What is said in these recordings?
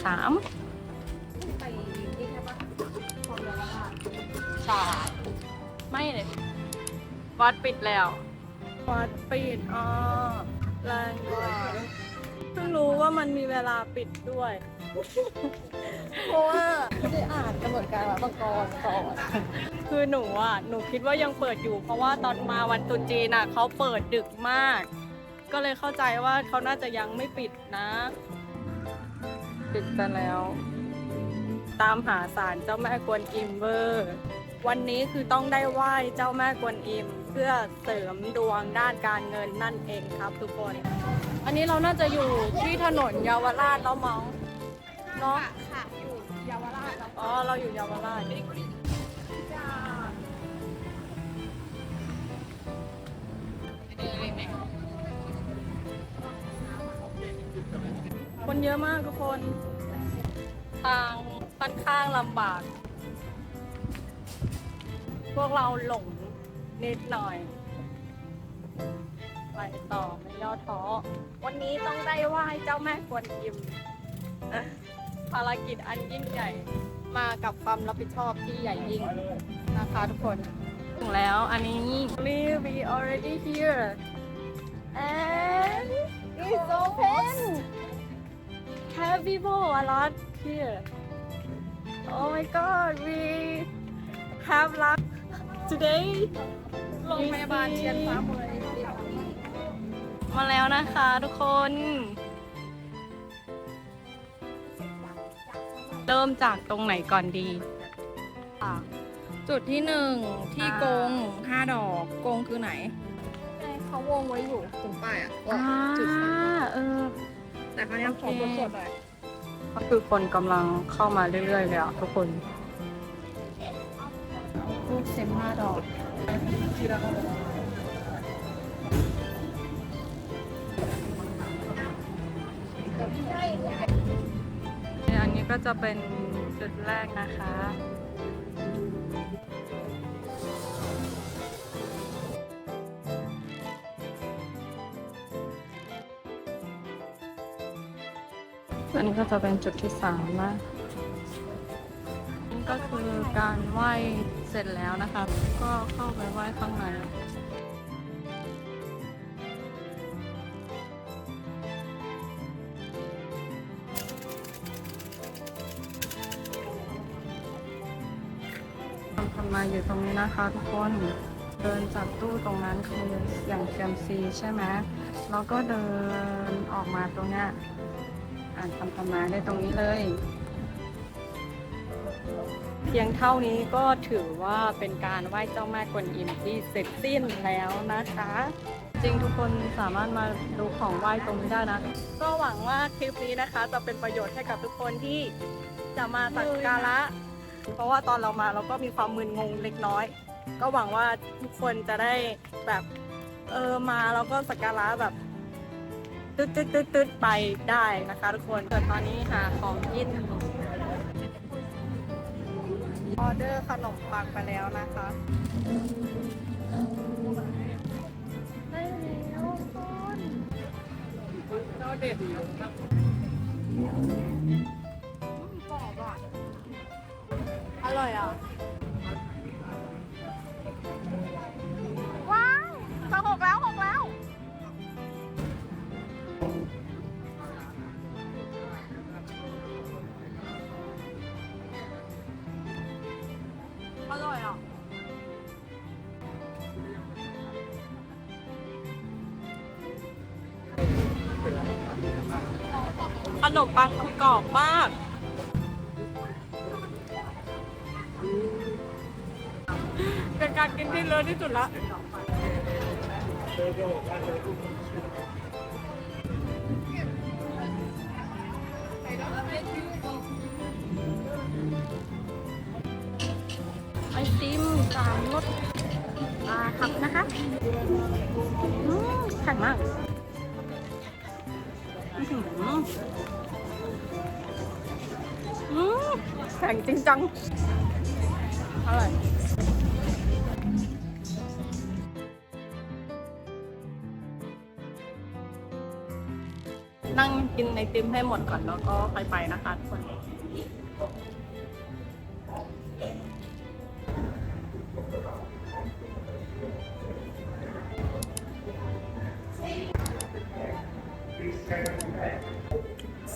อกสามไปนี่ใช่ปะของเยาวราชใช่ไม่เลย วัดปิดแล้ว วัดปิดอ๋อแรงกว่าเพิ่งรู้ว่ามันมีเวลาปิดด้วย เพราะว่าไม่ได้อ่านกำหนดการวัดมังกรก่อนคือหนูอะ หนูคิดว่ายังเปิดอยู่ เพราะว่าตอนมาวันตรุษจีนอะเขาเปิดดึกมาก ก็เลยเข้าใจว่าเขาน่าจะยังไม่ปิดนะ ปิดไปแล้ว ตามหาสารเจ้าแม่กวนอิมเวอร์ วันนี้คือต้องได้ไหว้เจ้าแม่กวนอิม เพื่อเสริมดวงด้านการเงินนั่นเองครับทุกคน อันนี้เราน่าจะอยู่ที่ถนนเยาวราชแล้วมั้งเนาะค่ะอยู่เยาวราชแล้วอ๋อเราอยู่เยาวราช คนเยอะมากทุกคน ทางค่อนข้างลำบาก พวกเราหลงนิดหน่อย ไปต่อไม่ย่อท้อ วันนี้ต้องได้ไหว้เจ้าแม่กวนอิม ภารกิจอันยิ่งใหญ่มากับความรับผิดชอบที่ใหญ่ยิ่งนะคะทุกคนถึงแล้วอันนี้ we already here and it's open have people a lot here oh my god we have luck today โรงพยาบาลเชียนฟ้าเมยมาแล้วนะคะทุกคน เริ่มจากตรงไหนก่อนดี จุดที่หนึ่งที่อ่ากงห้าดอกกงคือไหน เขาวงไว้อยู่ตรงป้ายอะว่าอ่าจุดสาม เออ แต่คราวนี้ขอโอเคสดๆหน่อยก็คือคนกำลังเข้ามาเรื่อยๆเลยอะทุกคนรูปเซมห้าดอกอันนี้ก็จะเป็นจุดแรกนะคะ อันนี้ก็จะเป็นจุดที่สามนะนี่ก็คือการไหว้เสร็จแล้วนะคะ ก็เข้าไปไหว้ข้างในทำทำมาอยู่ตรงนี้นะคะทุกคนเดินจากตู้ตรงนั้นคืออย่างเซียมซีใช่ไหมแล้วก็เดินออกมาตรงเนี้ย อ่านคำทำมาได้ตรงนี้เลย เพียงเท่านี้ก็ถือว่าเป็นการไหว้เจ้าแม่กวนอิมที่เสร็จสิ้นแล้วนะคะ จริงทุกคนสามารถมาดูของไหว้ตรงนี้ได้นะ ก็หวังว่าคลิปนี้นะคะ จะเป็นประโยชน์ให้กับทุกคนที่จะมาสักการะ เพราะว่าตอนเรามาเราก็มีความมึนงงเล็กน้อย ก็หวังว่าทุกคนจะได้แบบเออมาแล้วก็สักการะแบบ ตึ๊ดตึ๊ดตึ๊ดตึ๊ดไปได้นะคะทุกคนเกิดตอนนี้หาของกินออเดอร์ขนมปังไปแล้วนะคะได้แล้วทุกคนเราเด็ดอร่อยอะ นมปังคือกรอบมากเป็นการกินที่เลิศที่สุดละไอติมสามรสปลาคับนะคะอืมแข็งมาก แข็งจริงจังอร่อยนั่งกินไอติมให้หมดก่อนแล้วก็ไปไปนะคะทุกคน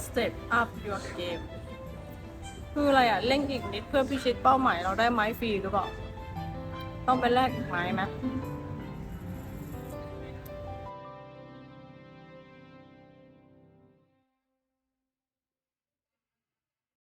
Step up your game คืออะไรอะเร่งอีกนิดเพื่อพิชิตเป้าหมายเราได้ไม้ฟรีหรือเปล่า ต้องไปแลกอีกไม้ไหม